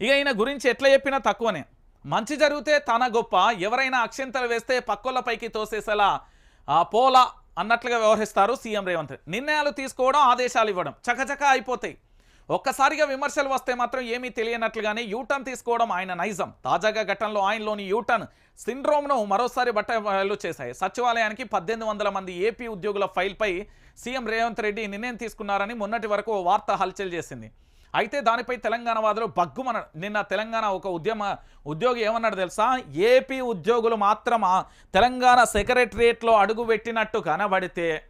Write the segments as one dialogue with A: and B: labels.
A: ఇక ఈయన గురించి ఎట్లా చెప్పినా తక్కువనే. మంచి జరిగితే తన గొప్ప ఎవరైనా అక్షంతలు వేస్తే పక్కోళ్ళపైకి తోసేసేలా ఆ, పోలా అన్నట్లుగా వ్యవహరిస్తారు సీఎం రేవంత్ నిర్ణయాలు తీసుకోవడం ఆదేశాలు ఇవ్వడం చకచక అయిపోతాయి. ఒక్కసారిగా విమర్శలు వస్తే మాత్రం ఏమీ తెలియనట్లుగానే యూటర్న్ తీసుకోవడం ఆయన నైజం. తాజాగా ఘటనలో ఆయనలోని యూటర్న్ సిండ్రోమ్ను మరోసారి బట్టలు చేశాయి. సచివాలయానికి పద్దెనిమిది వందల మంది ఏపీ ఉద్యోగుల ఫైల్పై సీఎం రేవంత్ రెడ్డి నిర్ణయం తీసుకున్నారని మొన్నటి వరకు ఓ వార్త హల్చల్ చేసింది. అయితే దానిపై తెలంగాణ వాదులు బగ్గుమన నిన్న తెలంగాణ ఒక ఉద్యమ ఉద్యోగి ఏమన్నాడు తెలుసా? ఏపీ ఉద్యోగులు మాత్రమా తెలంగాణ సెక్రటరియట్లో అడుగు పెట్టినట్టు కనబడితే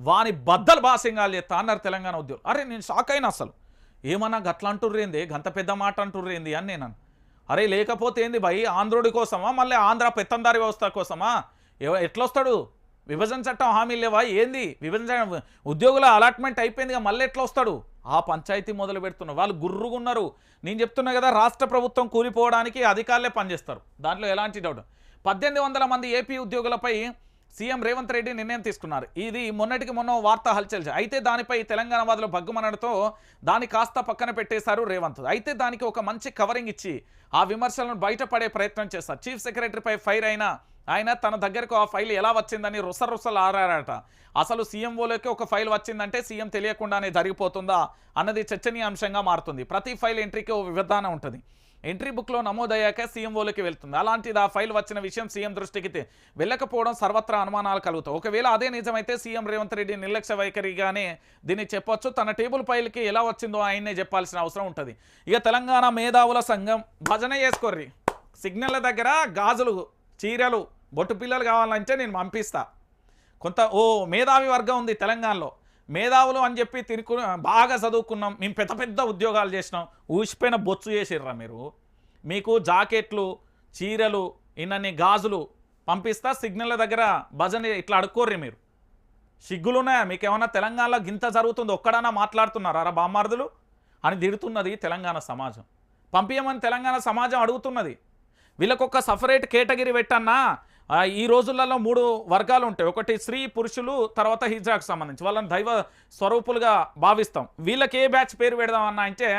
A: వాని బద్దలు బాసింగాలు చేస్తా అన్నారు తెలంగాణ ఉద్యోగులు. అరే నేను షాక్ అయినా అసలు. ఏమన్నా గట్ల అంటుర్రేంది గంత పెద్ద మాట అంటుర్రేంది అని నేను అరే లేకపోతే ఏంది భయ్ ఆంధ్రుడి కోసమా? మళ్ళీ ఆంధ్ర పెత్తందారి వ్యవస్థ కోసమా? ఎవ- ఎట్లొస్తాడు? విభజన చట్టం హామీలు లేవా? ఏంది? విభజన ఉద్యోగుల అలాట్మెంట్ అయిపోయిందిగా మళ్ళీ ఎట్లా వస్తాడు? ఆ పంచాయతీ మొదలు పెడుతున్నారు వాళ్ళు గుర్రుగున్నారు. నేను చెప్తున్నా కదా రాష్ట్ర ప్రభుత్వం కూలిపోవడానికి అధికారులే పనిచేస్తారు. దాంట్లో ఎలాంటి డౌట్? పద్దెనిమిది వందల మంది ఏపీ ఉద్యోగులపై సీఎం రేవంత్ రెడ్డి నిర్ణయం తీసుకున్నారు. ఇది మొన్నటికి మొన్న వార్త హల్చల్ అయితే దానిపై తెలంగాణ వాదులు బగ్గుమనడంతో దాన్ని కాస్త పక్కన పెట్టేశారు రేవంత్. అయితే దానికి ఒక మంచి కవరింగ్ ఇచ్చి ఆ విమర్శలను బయటపడే ప్రయత్నం చేస్తారు. చీఫ్ సెక్రటరీపై ఫైర్ అయిన ఆయన తన దగ్గరకు ఆ ఫైల్ ఎలా వచ్చిందని రుసరుసలు ఆరారట. అసలు సీఎంఓలోకి ఒక ఫైల్ వచ్చిందంటే సీఎం తెలియకుండానే జరిగిపోతుందా అన్నది చర్చనీయాంశంగా మారుతుంది. ప్రతి ఫైల్ ఎంట్రీకి ఓ విధానం ఉంటుంది. ఎంట్రీ బుక్లో నమోదయ్యాక సీఎంఓలోకి వెళ్తుంది? అలాంటిది ఆ ఫైల్ వచ్చిన విషయం సీఎం దృష్టికి వెళ్ళకపోవడం సర్వత్రా అనుమానాలు కలుగుతాయి. ఒకవేళ అదే నిజమైతే సీఎం రేవంత్ రెడ్డి నిర్లక్ష్య వైఖరిగానే దీన్ని చెప్పొచ్చు. తన టేబుల్ ఫైల్కి ఎలా వచ్చిందో ఆయన్నే చెప్పాల్సిన అవసరం ఉంటుంది. ఇక తెలంగాణ మేధావుల సంఘం భజన చేసుకోర్రి. సిగ్నల్ల దగ్గర గాజులు చీరలు బొట్టు పిల్లలు కావాలంటే నేను పంపిస్తా. కొంత ఓ మేధావి వర్గం ఉంది తెలంగాణలో. మేధావులు అని చెప్పి తిరుకు బాగా చదువుకున్నాం మేము పెద్ద పెద్ద ఉద్యోగాలు చేసినాం ఊసిపోయిన బొచ్చు చేసిర్రా మీరు? మీకు జాకెట్లు చీరలు ఇన్నన్ని గాజులు పంపిస్తా సిగ్నల్ దగ్గర భజన ఇట్లా అడుక్కోర్రి మీరు. సిగ్గులున్నాయా? మీకు ఏమన్నా తెలంగాణలో గింత జరుగుతుంది ఒక్కడన్నా మాట్లాడుతున్నారా? రా బామ్మార్దులు. అని తిడుతున్నది తెలంగాణ సమాజం. పంపించమని తెలంగాణ సమాజం అడుగుతున్నది. వీళ్ళకొక సపరేట్ కేటగిరీ పెట్టన్నా ఈ రోజులలో మూడు వర్గాలు ఉంటాయి. ఒకటి స్త్రీ పురుషులు తర్వాత హిజ్రాకు సంబంధించి. వాళ్ళని దైవ స్వరూపులుగా భావిస్తాం. వీళ్ళకి ఏ బ్యాచ్ పేరు పెడదామన్నా అంటే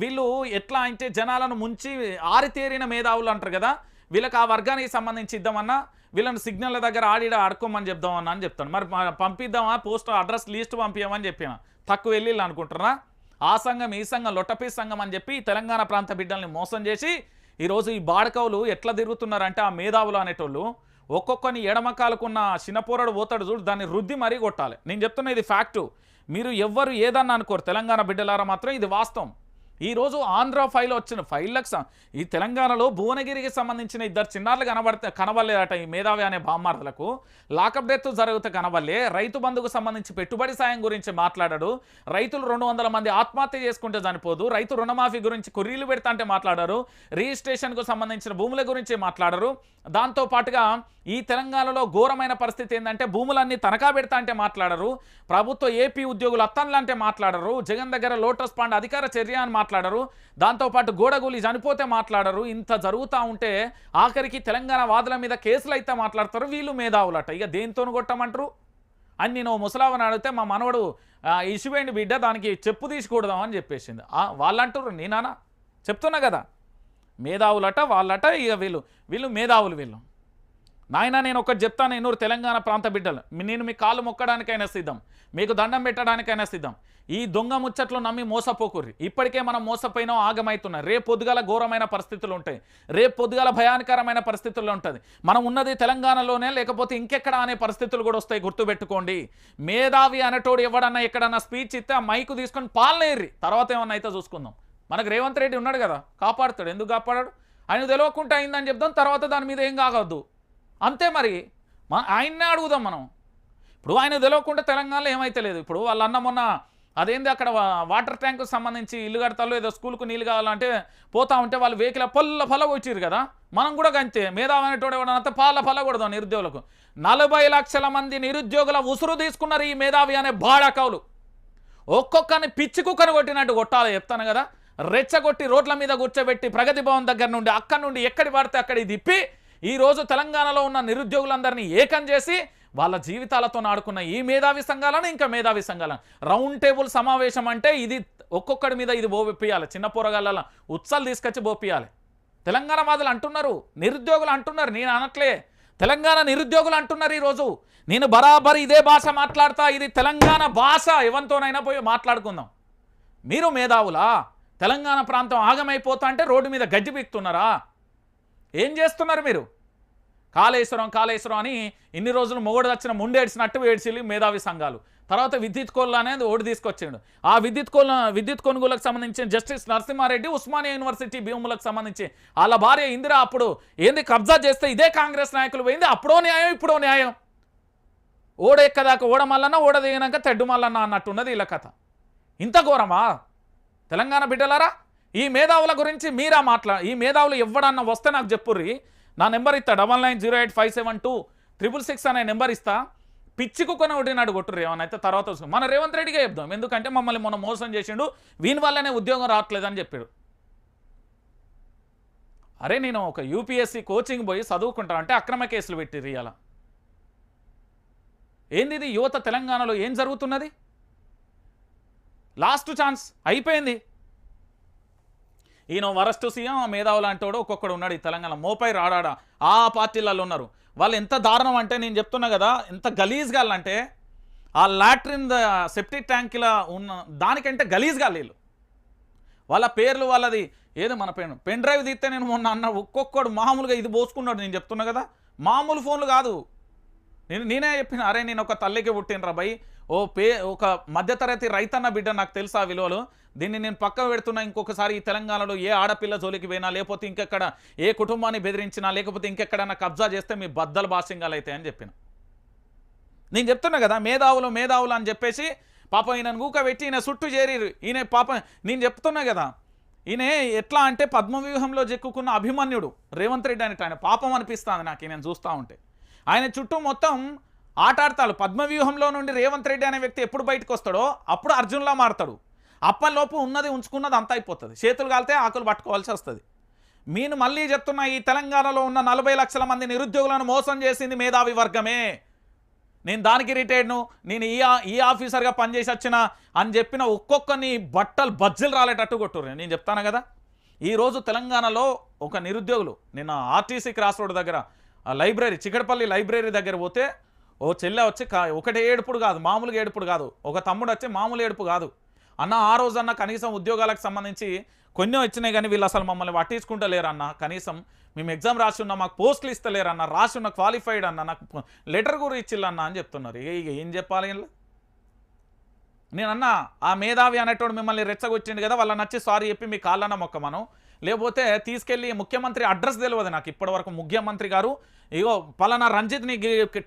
A: వీళ్ళు ఎట్లా అంటే జనాలను ముంచి ఆరితేరిన మేధావులు అంటారు కదా. వీళ్ళకి ఆ వర్గానికి సంబంధించి ఇద్దామన్నా వీళ్ళని సిగ్నల్ దగ్గర ఆడిడ ఆడుకోమని చెప్దామన్నా అని చెప్తాను. మరి పంపిద్దామా పోస్ట్ అడ్రస్ లిస్ట్ పంపించమని చెప్పిన. తక్కువ వెళ్ళి అనుకుంటున్నా ఆ సంఘం ఈ సంఘం లొట్టపీ సంఘం అని చెప్పి తెలంగాణ ప్రాంత బిడ్డల్ని మోసం చేసి ఈరోజు ఈ బాడకవులు ఎట్లా తిరుగుతున్నారంటే ఆ మేధావులు అనేటోళ్ళు ఒక్కొక్కని ఎడమకాలకున్న చిన్నపోరడు పోతాడు చూడు దాన్ని రుద్ది మరీ కొట్టాలి. నేను చెప్తున్నా ఇది ఫ్యాక్టు మీరు ఎవ్వరు ఏదన్నా అనుకోరు. తెలంగాణ బిడ్డలారా మాత్రం ఇది వాస్తవం. ఈ రోజు ఆంధ్ర ఫైల్ వచ్చిన ఫైళ్ళకు ఈ తెలంగాణలో భువనగిరికి సంబంధించిన ఇద్దరు చిన్నారులు కనబడితే కనబడలేదట ఈ మేధావి అనే బామ్మార్దులకు. లాకప్ డెత్ జరుగుతూ కనబడలే. రైతు బంధుకు సంబంధించి పెట్టుబడి సాయం గురించి మాట్లాడాడు. రైతులు రెండు వందల మంది ఆత్మహత్య చేసుకుంటే చనిపోదు. రైతు రుణమాఫీ గురించి కొర్రీలు పెడతా అంటే మాట్లాడారు. రిజిస్ట్రేషన్కు సంబంధించిన భూముల గురించి మాట్లాడరు. దాంతో పాటుగా ఈ తెలంగాణలో ఘోరమైన పరిస్థితి ఏంటంటే భూములన్నీ తనఖా పెడతా అంటే మాట్లాడరు. ప్రభుత్వ ఏపీ ఉద్యోగులు అత్తన్లు అంటే మాట్లాడరు. జగన్ దగ్గర లోటస్ పాండ్ అధికార చర్య అని మాట్లాడరు. దాంతోపాటు గోడగూలి చనిపోతే మాట్లాడరు. ఇంత జరుగుతూ ఉంటే ఆఖరికి తెలంగాణ వాదుల మీద కేసులు అయితే మాట్లాడతారు. వీళ్ళు మేధావులట. ఇక దేనితోను కొట్టమంటారు? అని నేను ముసలావని అడిగితే మా మనవడు ఇసువేండి బిడ్డ దానికి చెప్పు తీసుకోకూడదాం అని చెప్పేసింది. వాళ్ళంటారు నేనా చెప్తున్నా కదా. మేధావులట వాళ్ళట ఇక వీళ్ళు వీళ్ళు మేధావులు వీళ్ళు. నాయన నేను ఒకటి చెప్తాను ఎన్నూరు తెలంగాణ ప్రాంత బిడ్డలు. నేను మీ కాళ్ళు మొక్కడానికైనా సిద్ధం మీకు దండం పెట్టడానికైనా సిద్ధం. ఈ దొంగ ముచ్చట్లు నమ్మి మోసపోకుర్రి. ఇప్పటికే మనం మోసపోయినా ఆగమవుతున్నాం రేపు పొద్దుగల ఘోరమైన పరిస్థితులు ఉంటాయి. రేపు పొద్దుగల భయానకరమైన పరిస్థితుల్లో ఉంటుంది. మనం ఉన్నది తెలంగాణలోనే లేకపోతే ఇంకెక్కడ అనే పరిస్థితులు కూడా వస్తాయి గుర్తుపెట్టుకోండి. మేధావి అనేటోడు ఎవడన్నా ఎక్కడన్నా స్పీచ్ ఇస్తే ఆ మైకు తీసుకొని పాలనేర్రి తర్వాత ఏమన్నా అయితే చూసుకుందాం. మనకు రేవంత్ రెడ్డి ఉన్నాడు కదా కాపాడుతాడు. ఎందుకు కాపాడాడు? ఆయన తెలియకుండా అయిందని చెప్దాం తర్వాత దాని మీద ఏం కాగద్దు అంతే మరి. మన ఆయన్నే అడుగుదాం మనం. ఇప్పుడు ఆయన తెలియకుండా తెలంగాణలో ఏమైతే లేదు. ఇప్పుడు వాళ్ళ అన్న మొన్న అదేంది అక్కడ వాటర్ ట్యాంకు సంబంధించి ఇల్లు కడతాలో ఏదో స్కూల్కు నీళ్ళు కావాలంటే పోతా ఉంటే వాళ్ళు వెహికల్ పొల్ల పల్ల వచ్చిరు కదా. మనం కూడా అంతే మేధావనేటోడు ఎవడనంత పాల ఫల కొడదాం నిరుద్యోగులకు. నలభై లక్షల మంది నిరుద్యోగుల ఉసురు తీసుకున్నారు ఈ మేధావి అనే బాడకవులు. ఒక్కొక్కరిని పిచ్చి కుక్కను కొట్టినట్టు కొట్టాలి చెప్తాను కదా. రెచ్చగొట్టి రోడ్ల మీద కూర్చోబెట్టి ప్రగతి భవన్ దగ్గర నుండి అక్కడి నుండి ఎక్కడి పడితే అక్కడికి తిప్పి ఈరోజు తెలంగాణలో ఉన్న నిరుద్యోగులందరినీ ఏకం చేసి వాళ్ళ జీవితాలతో ఆడుకున్న ఈ మేధావి సంఘాలను ఇంకా మేధావి సంఘాలను. రౌండ్ టేబుల్ సమావేశం అంటే ఇది ఒక్కొక్కడి మీద ఇది బోపియాలి చిన్న పొరగాళ్ళ ఉత్సాలు తీసుకొచ్చి బోపియాలి తెలంగాణ వాదులు అంటున్నారు నిరుద్యోగులు అంటున్నారు నేను అనట్లే. తెలంగాణ నిరుద్యోగులు అంటున్నారు ఈరోజు. నేను బరాబర్ ఇదే భాష మాట్లాడతా ఇది తెలంగాణ భాష. ఎవరితోనైనా పోయి మాట్లాడుకుందాం. మీరు మేధావులా? తెలంగాణ ప్రాంతం ఆగమైపోతా అంటే రోడ్డు మీద గడ్డి పీక్తున్నారా? ఏం చేస్తున్నారు మీరు? కాళేశ్వరం కాళేశ్వరం అని ఇన్ని రోజులు మొగడు వచ్చిన ముండేడ్చినట్టు ఏడ్చిల్లి మేధావి సంఘాలు. తర్వాత విద్యుత్ కోళ్ళు అనేది ఓటు తీసుకొచ్చిండు. ఆ విద్యుత్ కోళ్ళ విద్యుత్ కొనుగోలకు సంబంధించిన జస్టిస్ నరసింహారెడ్డి ఉస్మానియా యూనివర్సిటీ భీములకు సంబంధించి వాళ్ళ భార్య ఇందిరా అప్పుడు ఏంది కబ్జా చేస్తే ఇదే కాంగ్రెస్ నాయకులు పోయింది? అప్పుడో న్యాయం ఇప్పుడో న్యాయం. ఓడ ఎక్కదాకా ఓడ మల్లన్న ఓడ దిగినాక తెడ్డు మల్లన్న అన్నట్టున్నది వీళ్ళ కథ. ఇంత ఘోరమా? తెలంగాణ బిడ్డలారా? ఈ మేధావుల గురించి మీరా మాట్లా ఈ మేధావులు ఎవడన్నా వస్తే నాకు చెప్పుర్రి. నా నెంబర్ ఇస్తా double nine zero eight five seven two triple six అనే నెంబర్ ఇస్తా. పిచ్చికు కుక్కన ఒకటినాడు కొట్టుర్రు ఏమన్నా అయితే తర్వాత వస్తుంది. మన రేవంత్ రెడ్డిగా చెప్దాం. ఎందుకంటే మమ్మల్ని మొన్న మోసం చేసిండు. వీని వల్లనే ఉద్యోగం రావట్లేదని చెప్పాడు. అరే నేను ఒక యూపీఎస్సీ కోచింగ్ పోయి చదువుకుంటా అంటే అక్రమ కేసులు పెట్టిర్రు రియాల ఏంది ఇది యువత తెలంగాణలో ఏం జరుగుతున్నది? లాస్ట్ ఛాన్స్ అయిపోయింది. ఈయన వరస్ట్ సీఎం మేధావు మేధావులు అంటాడు ఒక్కొక్కడు ఉన్నాడు ఈ తెలంగాణ. మోపై రాడాడ. ఆ పార్టీలలో ఉన్నారు. వాళ్ళు ఎంత దారుణం అంటే నేను చెప్తున్నా కదా ఎంత గలీజ్గా అంటే ఆ లాట్రిన్ సెప్టిక్ ట్యాంక్ల ఉన్న దానికంటే గలీజ్గా వీళ్ళు. వాళ్ళ పేర్లు వాళ్ళది ఏదో మన పెన్ పెన్ డ్రైవ్ తీస్తే నేను మొన్న అన్న ఒక్కొక్కడు మామూలుగా ఇది పోసుకున్నాడు నేను చెప్తున్నా కదా. మామూలు ఫోన్లు కాదు. నేను నేనే చెప్పిన అరే నేను ఒక తల్లికి పుట్టినరా భయ్ ఓ పే ఒక మధ్యతరగతి రైతన్న బిడ్డ నాకు తెలుసు ఆ విలువలు. దీన్ని నేను పక్క పెడుతున్నా ఇంకొకసారి ఈ తెలంగాణలో ఏ ఆడపిల్ల జోలికి పోయినా లేకపోతే ఇంకెక్కడ ఏ కుటుంబాన్ని బెదిరించినా లేకపోతే ఇంకెక్కడన్నా కబ్జా చేస్తే మీ బద్దలు బాసింగాలు అయితే అని చెప్పిన. నేను చెప్తున్నా కదా మేధావులు మేధావులు అని చెప్పేసి పాపం ఈయన గూక పెట్టి ఈయన చుట్టూ చేరిరు ఈయన పాపం నేను చెప్తున్నా కదా ఈయన ఎట్లా అంటే పద్మవ్యూహంలో చెక్కుకున్న అభిమన్యుడు రేవంత్ రెడ్డి అనేట ఆయన పాపం అనిపిస్తుంది నాకు ఈయన చూస్తూ ఉంటే. ఆయన చుట్టూ మొత్తం ఆటాడతాడు పద్మవ్యూహంలో నుండి రేవంత్ రెడ్డి అనే వ్యక్తి ఎప్పుడు బయటకు వస్తాడో అప్పుడు అర్జున్లా మారతాడు. అప్పలోపు ఉన్నది ఉంచుకున్నది అంతా అయిపోతుంది. చేతులు కాలితే ఆకులు పట్టుకోవాల్సి వస్తుంది. నేను మళ్ళీ చెప్తున్నా ఈ తెలంగాణలో ఉన్న నలభై లక్షల మంది నిరుద్యోగులను మోసం చేసింది మేధావి వర్గమే. నేను దానికి రిటైర్డ్ను నేను ఈ ఆ- ఈ ఆఫీసర్గా పనిచేసి వచ్చిన అని చెప్పిన ఒక్కొక్కని బట్టలు బజ్జలు రాలేటట్టు కొట్టుర్రు. నేను చెప్తాను కదా? ఈరోజు తెలంగాణలో ఒక నిరుద్యోగులు నిన్న ఆర్టీసీ క్రాస్ రోడ్ దగ్గర ఆ లైబ్రరీ చికటపల్లి లైబ్రరీ దగ్గర పోతే ఓ చెల్లె వచ్చి కా- ఒకటే ఏడుపుడు కాదు మామూలుగా ఏడుపుడు కాదు. ఒక తమ్ముడు వచ్చి మామూలు ఏడుపు కాదు. అన్న ఆ రోజన్న కనీసం ఉద్యోగాలకు సంబంధించి కొన్ని వచ్చినాయి కానీ వీళ్ళు అసలు మమ్మల్ని పట్టించుకుంటలేరన్న. కనీసం మేము ఎగ్జామ్ రాసి ఉన్నా మాకు పోస్టులు ఇస్తలేరు అన్న రాసి ఉన్న క్వాలిఫైడ్ అన్న నాకు లెటర్ కూడా ఇచ్చిల్లన్న అని చెప్తున్నారు. ఇక ఏం చెప్పాలి వీళ్ళు? నేనన్నా ఆ మేధావి అనేటోడు మిమ్మల్ని రెచ్చగొచ్చిండు కదా వాళ్ళ నచ్చి సారీ చెప్పి మీ కాళ్ళన్న మొక్క మనం. లేకపోతే తీసుకెళ్ళి ముఖ్యమంత్రి అడ్రస్ తెలియదు నాకు. ఇప్పటివరకు ముఖ్యమంత్రి గారు ఇగో పలానా రంజిత్ని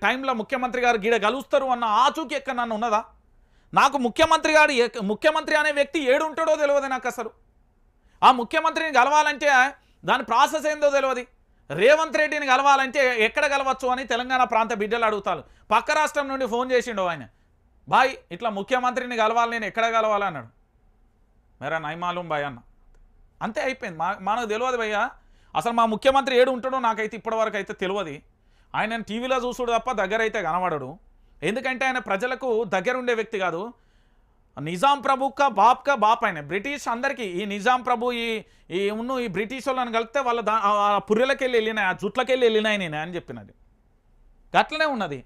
A: టైంలో ముఖ్యమంత్రి గారు గీడ కలుస్తారు అన్న ఆచూకీ ఎక్కడ నన్ను ఉన్నదా? నాకు ముఖ్యమంత్రి గారు ముఖ్యమంత్రి అనే వ్యక్తి ఏడు ఉంటాడో తెలియదు నాకు అసలు. ఆ ముఖ్యమంత్రిని కలవాలంటే దాని ప్రాసెస్ ఏందో తెలియదు రేవంత్ రెడ్డిని కలవాలంటే ఎక్కడ కలవచ్చు అని తెలంగాణ ప్రాంత బిడ్డలు అడుగుతారు. పక్క రాష్ట్రం నుండి ఫోన్ చేసిండు ఆయన. బాయ్ ఇట్లా ముఖ్యమంత్రిని కలవాలి నేను ఎక్కడ కలవాలి అన్నాడు. మేరా నైమాలూం బాయ్ అన్న. అంతే అయిపోయింది. మా మనకు తెలియదు భయ్యా. అసలు మా ముఖ్యమంత్రి ఏడు ఉంటాడో నాకైతే ఇప్పటివరకు అయితే తెలియదు ఆయన టీవీలో చూసుడు తప్ప దగ్గర అయితే కనబడడు. ఎందుకంటే ఆయన ప్రజలకు దగ్గరుండే వ్యక్తి కాదు. నిజాం ప్రభుక్క బాప్కా బాప్ ఆయన. బ్రిటిష్ అందరికీ ఈ నిజాం ప్రభు ఈ ఈ ఉన్ను ఈ బ్రిటిష్ వాళ్ళని కలిపితే వాళ్ళ దా ఆ పుర్రెలకెళ్ళి వెళ్ళినాయి ఆ జుట్లకెళ్ళి వెళ్ళినాయి నేను అని చెప్పినది. గట్లనే ఉన్నది.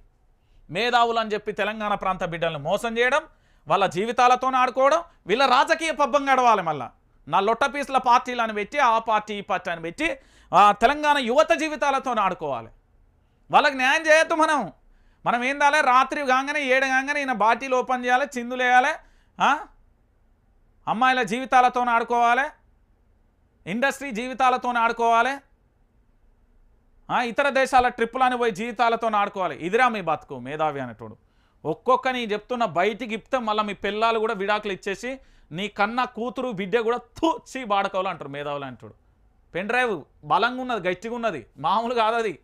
A: మేధావులు అని చెప్పి తెలంగాణ ప్రాంత బిడ్డలను మోసం చేయడం వాళ్ళ జీవితాలతో ఆడుకోవడం వీళ్ళ రాజకీయ పబ్బం గడవాలి మళ్ళా. నా లొట్ట పీసుల పార్టీలను పెట్టి ఆ పార్టీ ఈ పార్టీ అని పెట్టి ఆ తెలంగాణ యువత జీవితాలతో ఆడుకోవాలి. వాళ్ళకి న్యాయం చేయొద్దు మనం. మనం ఏం దాలే? రాత్రి కాగానే ఏడు కాగానే ఈయన బాటిల్ ఓపెన్ చేయాలి చిందులు వేయాలి అమ్మాయిల జీవితాలతో ఆడుకోవాలి ఇండస్ట్రీ జీవితాలతో ఆడుకోవాలి ఇతర దేశాల ట్రిప్పులని పోయి జీవితాలతో ఆడుకోవాలి. ఇదిరా మీ బతుకు మేధావి అనేటోడు. ఒక్కొక్కని చెప్తున్న బయటికి ఇప్తే మళ్ళీ మీ పిల్లలు కూడా విడాకులు ఇచ్చేసి నీ కన్న కూతురు బిడ్డ కూడా తూచి బాడకోవాలి అంటారు మేధావులు అంటాడు పెన్ డ్రైవ్ బలంగా ఉన్నది గట్టిగా ఉన్నది మామూలు కాదు అది.